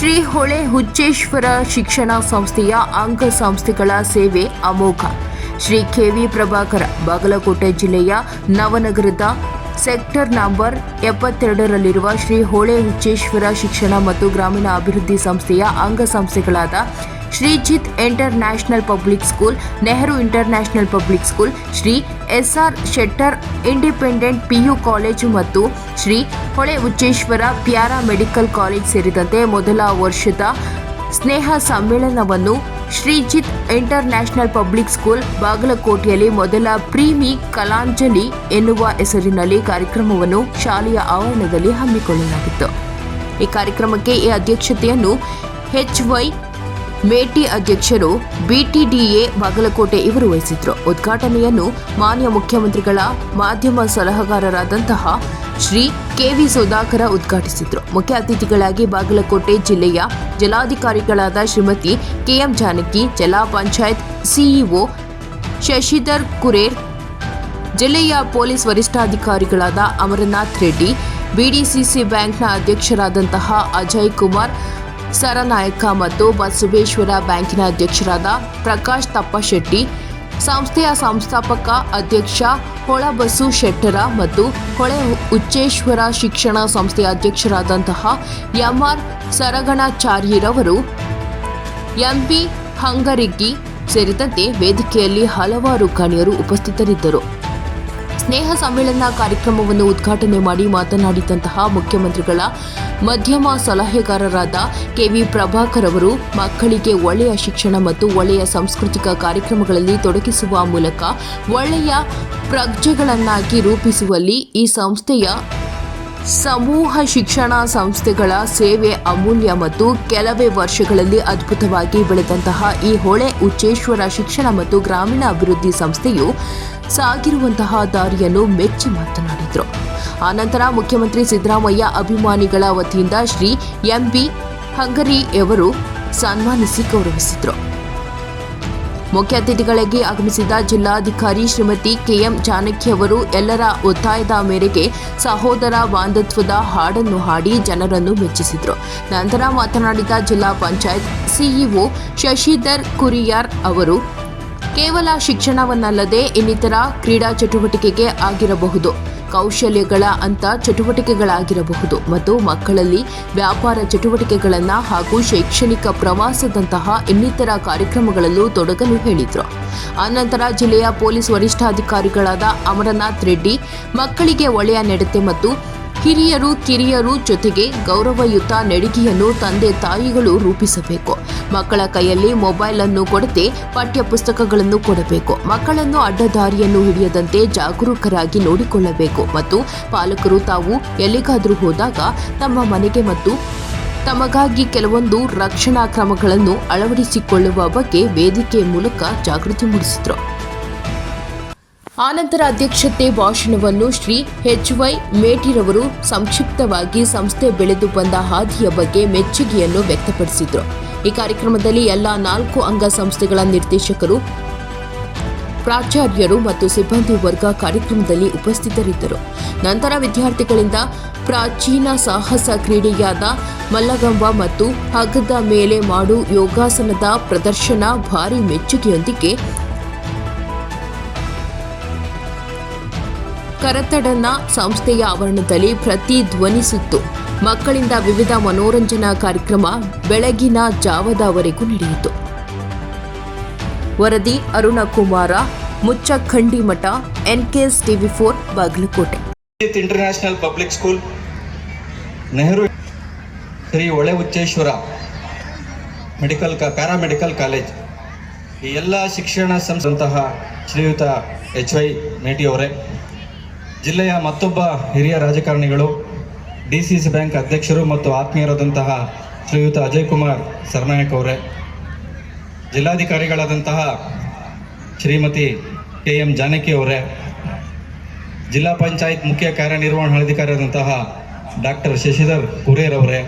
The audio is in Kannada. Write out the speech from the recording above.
ಶ್ರೀ ಹೊಳೆ ಹುಚ್ಚೇಶ್ವರ ಶಿಕ್ಷಣ ಸಂಸ್ಥೆಯ ಅಂಗ ಸಂಸ್ಥೆಗಳ ಸೇವೆ ಅಮೋಘ. ಶ್ರೀ ಕೆ ವಿ ಪ್ರಭಾಕರ, ಬಾಗಲಕೋಟೆ ಜಿಲ್ಲೆಯ ನವನಗರದ ಸೆಕ್ಟರ್ ನಂಬರ್ ಎಪ್ಪತ್ತೆರಡರಲ್ಲಿರುವ ಶ್ರೀ ಹೊಳೆ ಹುಚ್ಚೇಶ್ವರ ಶಿಕ್ಷಣ ಮತ್ತು ಗ್ರಾಮೀಣ ಅಭಿವೃದ್ಧಿ ಸಂಸ್ಥೆಯ ಅಂಗ ಸಂಸ್ಥೆಗಳಾದ Shreejit international public school, Nehru international public school, Shri S R Shettar independent PU college ಮತ್ತು ಶ್ರೀ ಹೊಳೆ ಉಚ್ಚೇಶ್ವರ ಪ್ಯಾರಾ ಮೆಡಿಕಲ್ ಕಾಲೇಜ್ ಸೇರಿದಂತೆ ಮೊದಲ ವರ್ಷದ ಸ್ನೇಹ ಸಮ್ಮೇಳನವನ್ನು Shreejit international public school ಬಾಗಲಕೋಟೆಯಲ್ಲಿ ಮೊದಲ ಪ್ರೀಮಿ ಕಲಾಂಜಲಿ ಎನ್ನುವ ಹೆಸರಿನಲ್ಲಿ ಕಾರ್ಯಕ್ರಮವನ್ನು ಶಾಲೆಯ ಆವರಣದಲ್ಲಿ ಹಮ್ಮಿಕೊಳ್ಳಲಾಗಿತ್ತು. ಈ ಕಾರ್ಯಕ್ರಮಕ್ಕೆ ಈ ಅಧ್ಯಕ್ಷತೆಯನ್ನು ಎಚ್ ವೈ ಮೇಟಿ ಅಧ್ಯಕ್ಷರು ಬಿಟಿಡಿಎ ಬಾಗಲಕೋಟೆ ಇವರು ವಹಿಸಿದ್ರು. ಉದ್ಘಾಟನೆಯನ್ನು ಮಾನ್ಯ ಮುಖ್ಯಮಂತ್ರಿಗಳ ಮಾಧ್ಯಮ ಸಲಹೆಗಾರರಾದಂತಹ ಶ್ರೀ ಕೆವಿ ಸುಧಾಕರ ಉದ್ಘಾಟಿಸಿದ್ರು. ಮುಖ್ಯ ಅತಿಥಿಗಳಾಗಿ ಬಾಗಲಕೋಟೆ ಜಿಲ್ಲೆಯ ಜಲಾಧಿಕಾರಿಗಳಾದ ಶ್ರೀಮತಿ ಕೆಎಂ ಜಾನಕಿ, ಜಿಲ್ಲಾ ಪಂಚಾಯತ್ ಸಿಇಒ ಶಶಿಧರ್ ಕುರೇರ್, ಜಿಲ್ಲೆಯ ಪೊಲೀಸ್ ವರಿಷ್ಠಾಧಿಕಾರಿಗಳಾದ ಅಮರನಾಥ್ ರೆಡ್ಡಿ, ಬಿಡಿಸಿಸಿ ಬ್ಯಾಂಕ್ನ ಅಧ್ಯಕ್ಷರಾದಂತಹ ಅಜಯ್ ಕುಮಾರ್ ಸರನಾಯಕ ಮತ್ತು ಬಸವೇಶ್ವರ ಬ್ಯಾಂಕಿನ ಅಧ್ಯಕ್ಷರಾದ ಪ್ರಕಾಶ್ ತಪ್ಪಶೆಟ್ಟಿ, ಸಂಸ್ಥೆಯ ಸಂಸ್ಥಾಪಕ ಅಧ್ಯಕ್ಷ ಹೊಳಬಸು ಶೆಟ್ಟರ ಮತ್ತು ಹೊಳೆ ಉಚ್ಚೇಶ್ವರ ಶಿಕ್ಷಣ ಸಂಸ್ಥೆಯ ಅಧ್ಯಕ್ಷರಾದಂತಹ ಎಂಆರ್ ಸರಗಣಾಚಾರ್ಯರವರು ಎಂಪಿ ಹಂಗರಿಗಿ ಸೇರಿದಂತೆ ವೇದಿಕೆಯಲ್ಲಿ ಹಲವಾರು ಗಣ್ಯರು ಉಪಸ್ಥಿತರಿದ್ದರು. ಸ್ನೇಹ ಸಮ್ಮೇಳನ ಕಾರ್ಯಕ್ರಮವನ್ನು ಉದ್ಘಾಟನೆ ಮಾಡಿ ಮಾತನಾಡಿದಂತಹ ಮುಖ್ಯಮಂತ್ರಿಗಳ ಮಧ್ಯಮ ಸಲಹೆಗಾರರಾದ ಕೆವಿ ಪ್ರಭಾಕರ್ ಅವರು, ಮಕ್ಕಳಿಗೆ ಒಳ್ಳೆಯ ಶಿಕ್ಷಣ ಮತ್ತು ಒಳ್ಳೆಯ ಸಾಂಸ್ಕೃತಿಕ ಕಾರ್ಯಕ್ರಮಗಳಲ್ಲಿ ತೊಡಗಿಸುವ ಮೂಲಕ ಒಳ್ಳೆಯ ಪ್ರಜ್ಞೆಗಳನ್ನಾಗಿ ರೂಪಿಸುವಲ್ಲಿ ಈ ಸಂಸ್ಥೆಯ ಸಮೂಹ ಶಿಕ್ಷಣ ಸಂಸ್ಥೆಗಳ ಸೇವೆ ಅಮೂಲ್ಯ ಮತ್ತು ಕೆಲವೇ ವರ್ಷಗಳಲ್ಲಿ ಅದ್ಭುತವಾಗಿ ಬೆಳೆದಂತಹ ಈ ಹೊಳೆ ಉಚ್ಚೇಶ್ವರ ಶಿಕ್ಷಣ ಮತ್ತು ಗ್ರಾಮೀಣ ಅಭಿವೃದ್ಧಿ ಸಂಸ್ಥೆಯು ಸಾಗಿರುವಂತಹ ದಾರಿಯನ್ನು ಮೆಚ್ಚಿ ಮಾತನಾಡಿದರು. ಆನಂತರ ಮುಖ್ಯಮಂತ್ರಿ ಸಿದ್ದರಾಮಯ್ಯ ಅಭಿಮಾನಿಗಳ ವತಿಯಿಂದ ಶ್ರೀ ಎಂಬಿ ಹಂಗರಿಯವರು ಸನ್ಮಾನಿಸಿ ಗೌರವಿಸಿದರು. ಮುಖ್ಯ ಅತಿಥಿಗಳಿಗೆ ಆಗಮಿಸಿದ ಜಿಲ್ಲಾಧಿಕಾರಿ ಶ್ರೀಮತಿ ಕೆಎಂ ಜಾನಕಿ ಅವರು ಎಲ್ಲರ ಒತ್ತಾಯದ ಮೇರೆಗೆ ಸಹೋದರ ಬಾಂಧತ್ವದ ಹಾಡನ್ನು ಹಾಡಿ ಜನರನ್ನು ಮೆಚ್ಚಿಸಿದರು. ನಂತರ ಮಾತನಾಡಿದ ಜಿಲ್ಲಾ ಪಂಚಾಯತ್ ಸಿಇಒ ಶಶಿಧರ್ ಕುರಿಯಾರ್ ಅವರು, ಕೇವಲ ಶಿಕ್ಷಣವನ್ನಲ್ಲದೆ ಇನ್ನಿತರ ಕ್ರೀಡಾ ಚಟುವಟಿಕೆಗೆ ಆಗಿರಬಹುದು. ಕೌಶಲ್ಯಗಳ ಅಂತ ಚಟುವಟಿಕೆಗಳಾಗಿರಬಹುದು ಮತ್ತು ಮಕ್ಕಳಲ್ಲಿ ವ್ಯಾಪಾರ ಚಟುವಟಿಕೆಗಳನ್ನು ಹಾಗೂ ಶೈಕ್ಷಣಿಕ ಪ್ರವಾಸದಂತಹ ಇನ್ನಿತರ ಕಾರ್ಯಕ್ರಮಗಳಲ್ಲೂ ತೊಡಗಲು ಹೇಳಿದರು. ಆನಂತರ ಜಿಲ್ಲೆಯ ಪೊಲೀಸ್ ವರಿಷ್ಠಾಧಿಕಾರಿಗಳಾದ ಅಮರನಾಥ್ ರೆಡ್ಡಿ, ಮಕ್ಕಳಿಗೆ ಒಳ್ಳೆಯ ನಡತೆ ಮತ್ತು ಹಿರಿಯರು, ಕಿರಿಯರು ಜೊತೆಗೆ ಗೌರವಯುತ ನಡಿಗೆಯನ್ನು ತಂದೆ ತಾಯಿಗಳು ರೂಪಿಸಬೇಕು. ಮಕ್ಕಳ ಕೈಯಲ್ಲಿ ಮೊಬೈಲ್ ಅನ್ನು ಕೊಡದೆ ಪಠ್ಯ ಪುಸ್ತಕಗಳನ್ನು ಕೊಡಬೇಕು. ಮಕ್ಕಳನ್ನು ಅಡ್ಡದಾರಿಯನ್ನು ಹಿಡಿಯದಂತೆ ಜಾಗರೂಕರಾಗಿ ನೋಡಿಕೊಳ್ಳಬೇಕು ಮತ್ತು ಪಾಲಕರು ತಾವು ಎಲ್ಲಿಗಾದರೂ ಹೋದಾಗ ತಮ್ಮ ಮನೆಗೆ ಮತ್ತು ತಮಗಾಗಿ ಕೆಲವೊಂದು ರಕ್ಷಣಾ ಕ್ರಮಗಳನ್ನು ಅಳವಡಿಸಿಕೊಳ್ಳುವ ಬಗ್ಗೆ ವೇದಿಕೆ ಮೂಲಕ ಜಾಗೃತಿ ಮೂಡಿಸಿದರು. ಆನಂತರ ಅಧ್ಯಕ್ಷತೆ ಭಾಷಣವನ್ನು ಶ್ರೀ ಎಚ್ ವೈ ಮೇಟಿರವರು ಸಂಕ್ಷಿಪ್ತವಾಗಿ ಸಂಸ್ಥೆ ಬೆಳೆದು ಬಂದ ಹಾದಿಯ ಬಗ್ಗೆ ಮೆಚ್ಚುಗೆಯನ್ನು ವ್ಯಕ್ತಪಡಿಸಿದರು. ಈ ಕಾರ್ಯಕ್ರಮದಲ್ಲಿ ಎಲ್ಲ ನಾಲ್ಕು ಅಂಗ ಸಂಸ್ಥೆಗಳ ನಿರ್ದೇಶಕರು, ಪ್ರಾಚಾರ್ಯರು ಮತ್ತು ಸಿಬ್ಬಂದಿ ವರ್ಗ ಕಾರ್ಯಕ್ರಮದಲ್ಲಿ ಉಪಸ್ಥಿತರಿದ್ದರು. ನಂತರ ವಿದ್ಯಾರ್ಥಿಗಳಿಂದ ಪ್ರಾಚೀನ ಸಾಹಸ ಕ್ರೀಡೆಯಾದ ಮಲ್ಲಗಂಬ ಮತ್ತು ಹಗ್ಗದ ಮೇಲೆ ಮಾಡು ಯೋಗಾಸನದ ಪ್ರದರ್ಶನ ಭಾರಿ ಮೆಚ್ಚುಗೆಯೊಂದಿಗೆ ಕರತಡನ ಸಂಸ್ಥೆಯ ಆವರಣದಲ್ಲಿ ಪ್ರತಿಧ್ವನಿಸಿತ್ತು ಮಕ್ಕಳಿಂದ ವಿವಿಧ ಮನೋರಂಜನಾ ಕಾರ್ಯಕ್ರಮ ಬೆಳಗಿನ ಜಾವದವರೆಗೂ ನಡೆಯಿತು. ವರದಿ Arunakumar Muchchakhandimath N K S TV four, Bagalkote. International public school, Nehru Shri Hole Uchcheshwara medical ಕಾ, ಪ್ಯಾರಾಮೆಡಿಕಲ್ ಕಾಲೇಜ್. ಈ ಎಲ್ಲ ಶಿಕ್ಷಣ ಸಂಸ್ಥಂತಹ ಶ್ರೀಯುತ ಎಚ್ ವೈ ಮೇಟಿ ಅವರೇ ಜಿಲ್ಲೆಯ ಮತ್ತೊಬ್ಬ ಹಿರಿಯ ರಾಜಕಾರಣಿಗಳು, ಡಿ ಸಿ ಸಿ ಬ್ಯಾಂಕ್ ಅಧ್ಯಕ್ಷರು ಮತ್ತು ಆತ್ಮೀಯರಾದಂತಹ ಶ್ರೀಯುತ ಅಜಯ್ ಕುಮಾರ್ ಸರ್ನಾಯಕ್ ಅವರೇ. ಜಿಲ್ಲಾಧಿಕಾರಿಗಳಾದಂತಹ ಶ್ರೀಮತಿ ಕೆ ಎಂ ಜಾನಕಿ ಅವರೇ. ಜಿಲ್ಲಾ ಪಂಚಾಯತ್ ಮುಖ್ಯ ಕಾರ್ಯನಿರ್ವಹಣಾಧಿಕಾರಿಯಾದಂತಹ ಡಾಕ್ಟರ್ ಶಶಿಧರ್ ಕುರೇರ್ ಅವರೇ.